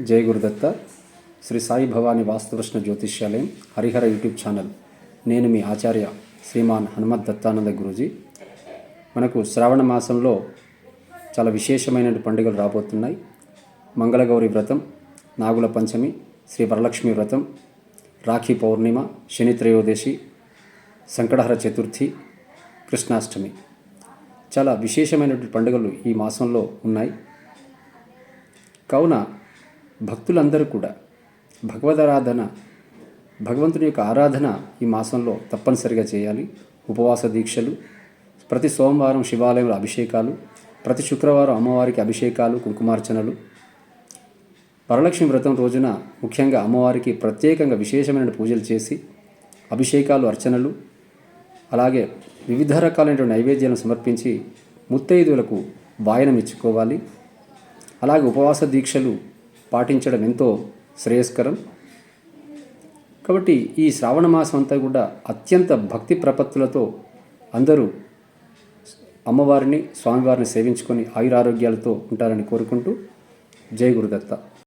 జై గురుదత్త. శ్రీ సాయి భవాని వాస్తుకృష్ణ జ్యోతిష్యాలయం Harihara YouTube channel. నేను మీ ఆచార్య శ్రీమాన్ హనుమత్ దత్తానంద గురూజీ. మనకు శ్రావణ మాసంలో చాలా విశేషమైన పండుగలు రాబోతున్నాయి. మంగళగౌరి వ్రతం నాగుల పంచమి శ్రీ వరలక్ష్మి వ్రతం రాఖీ పౌర్ణిమ శని త్రయోదశి సంకటహర చతుర్థి కృష్ణాష్టమి. చాలా విశేషమైనటువంటి పండుగలు ఈ మాసంలో ఉన్నాయి. కావున భక్తులందరూ కూడా భగవదారాధన భగవంతుని యొక్క ఆరాధన ఈ మాసంలో తప్పనిసరిగా చేయాలి. ఉపవాస దీక్షలు ప్రతి సోమవారం శివాలయంలో అభిషేకాలు ప్రతి శుక్రవారం అమ్మవారికి అభిషేకాలు కుంకుమార్చనలు. వరలక్ష్మి వ్రతం రోజున ముఖ్యంగా అమ్మవారికి ప్రత్యేకంగా విశేషమైన పూజలు చేసి అభిషేకాలు అర్చనలు అలాగే వివిధ రకాలైనటువంటి నైవేద్యాలను సమర్పించి ముత్తైదులకు వాయనం ఇచ్చుకోవాలి. అలాగే ఉపవాస దీక్షలు పాటించడం ఎంతో శ్రేయస్కరం. కాబట్టి ఈ శ్రావణ మాసం అంతా కూడా అత్యంత భక్తి ప్రపత్తులతో అందరూ అమ్మవారిని స్వామివారిని సేవించుకొని ఆయురారోగ్యాలతో ఉంటారని కోరుకుంటూ జై గురుదత్త.